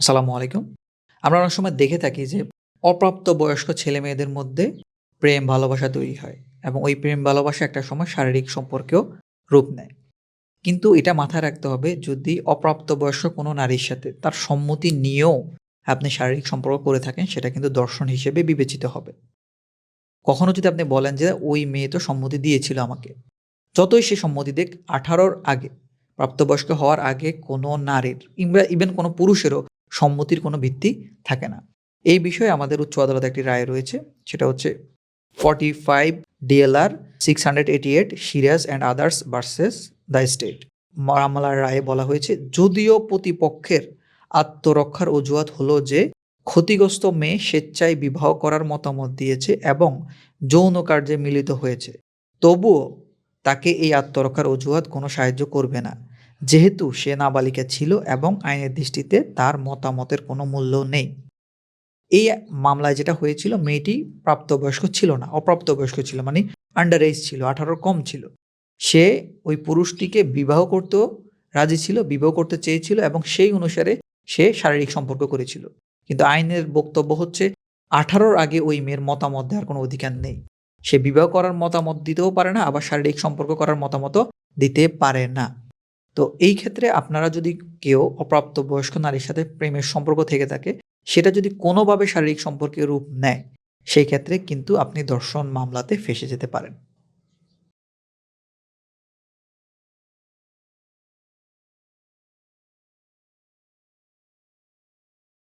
আসসালামু আলাইকুম। আমরা অনেক সময় দেখে থাকি যে অপ্রাপ্ত বয়স্ক ছেলে মেয়েদের মধ্যে প্রেম ভালোবাসা তৈরি হয় এবং ওই প্রেম ভালোবাসা একটা সময় শারীরিক সম্পর্কেও রূপ নেয়। কিন্তু এটা মাথায় রাখতে হবে যদি অপ্রাপ্তবয়স্ক কোনো নারীর সাথে তার সম্মতি নিয়েও আপনি শারীরিক সম্পর্ক করে থাকেন, সেটা কিন্তু দর্শন হিসেবে বিবেচিত হবে। কখনো যদি আপনি বলেন যে ওই মেয়ে তো সম্মতি দিয়েছিল আমাকে। যতই সে সম্মতি দেখ আঠারোর আগে, প্রাপ্তবয়স্ক হওয়ার আগে কোনো নারীর ইভেন কোনো পুরুষেরও সম্মতির কোনো ভিত্তি থাকে না। এই বিষয়ে আমাদের উচ্চ আদালতে একটি রায় রয়েছে। সেটা হচ্ছে 45 DLR 688 Siraj and others versus the state. মামলার রায়ে বলা হয়েছে, যদিও প্রতিপক্ষের আত্মরক্ষার অজুহাত হলো যে, ক্ষতিগ্রস্ত মেয়ে স্বেচ্ছায় বিবাহ করার মতামত দিয়েছে এবং যৌন কার্যে মিলিত হয়েছে। তবুও তাকে এই আত্মরক্ষার অজুহাত কোনো সাহায্য করবে না। যেহেতু সে নাবালিকা ছিল এবং আইনের দৃষ্টিতে তার মতামতের কোনো মূল্য নেই। এই মামলায় যেটা হয়েছিল মেয়েটি প্রাপ্তবয়স্ক ছিল না, অপ্রাপ্তবয়স্ক ছিল মানে আন্ডার এজ ছিল, ১৮ র কম ছিল। সে ওই পুরুষটিকে বিবাহ করতেও রাজি ছিল, বিবাহ করতে চেয়েছিল এবং সেই অনুসারে সে শারীরিক সম্পর্ক করেছিল। কিন্তু আইনের বক্তব্য হচ্ছে আঠারোর আগে ওই মেয়ের মতামত দেওয়ার কোনো অধিকার নেই। সে বিবাহ করার মতামত দিতেও পারে না আবার শারীরিক সম্পর্ক করার মতামতও দিতে পারে না। তো এই ক্ষেত্রে আপনারা যদি কেউ অপ্রাপ্তবয়স্ক নারীর সাথে প্রেমের সম্পর্ক থেকে থাকে, সেটা যদি কোনোভাবে শারীরিক সম্পর্কের রূপ নেয়, সেই ক্ষেত্রে কিন্তু আপনি দর্শন মামলাতে ফেসে যেতে পারেন।